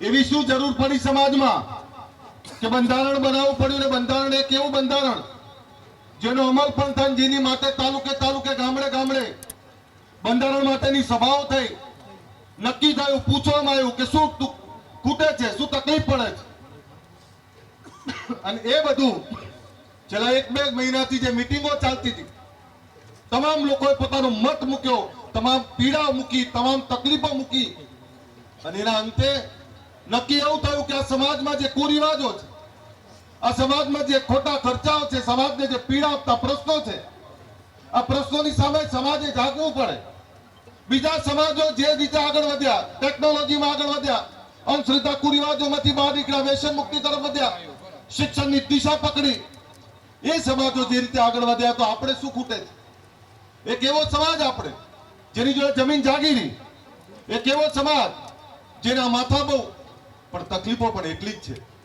એવી શું જરૂર પડી સમાજમાં? કે બંધારણ બનાવવું પડ્યું ને બંધારણ એક એવું બંધારણ, જેનો અમલ પણ થાય જેની માટે તાલુકે તાલુકે, ગામડે ગામડે બંધારણ માટેની સભાઓ થઈ. નક્કી થયું, પૂછવામાં આવ્યું કે શું ખૂટે છે, શું તકલીફ પડે છે? અને એ બધું છેલ્લા એક બે મહિનાથી જે મિટિંગો ચાલતી હતી, તમામ લોકોએ પોતાનો મત મૂક્યો, તમામ પીડા મૂકી, તમામ તકલીફો મૂકી. અને એના અંતે નક્કી એવું થયું કે આ સમાજમાં જે કુરિવાજો છે, આ સમાજમાં જે ખોટા ખર્ચાઓ છે, સમાજને જે પીડા આપતા પ્રશ્નો છે, આ પ્રશ્નોની સામે સમાજે જાગવું પડે. બીજા સમાજો જે રીતે આગળ વધ્યા, ટેકનોલોજીમાં આગળ વધ્યા, અંધશ્રદ્ધા કુરિવાજોમાંથી બહાર નીકળ્યા, વ્યસન મુક્તિ તરફ વધ્યા, શિક્ષણની દિશા પકડી, એ સમાજો જે રીતે આગળ વધ્યા તો આપણે શું ખૂટે છે? એક એવો સમાજ આપણે, જેની જોડે જમીન જાગીરી એક એવો સમાજ જેના માથા બહુ પણ તકલીફો પણ એટલી જ છે.